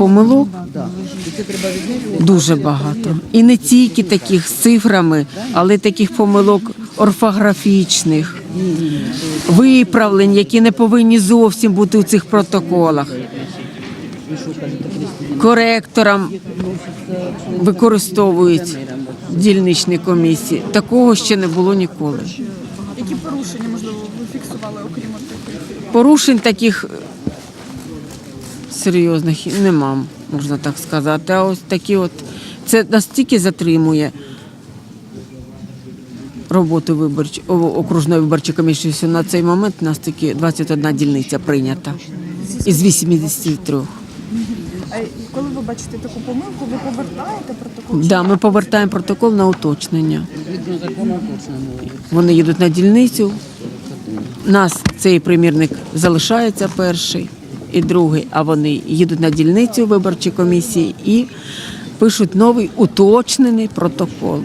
помилок дуже багато. І не тільки таких з цифрами, але таких помилок орфографічних, виправлень, які не повинні зовсім бути у цих протоколах. Коректорам використовують дільничні комісії. Такого ще не було ніколи. Які порушення, можливо, ви фіксували, окрім таких? Порушень таких серйозних нема, можна так сказати. А ось такі от це настільки затримує роботу виборч... окружної виборчої комісії, що на цей момент у нас тільки 21 дільниця прийнята із 83. А коли ви бачите таку помилку, ви повертаєте протокол? Да, ми повертаємо протокол на уточнення. Вони їдуть на дільницю. Нас цей примірник залишається перший і другий, а вони їдуть на дільницю виборчої комісії і пишуть новий уточнений протокол.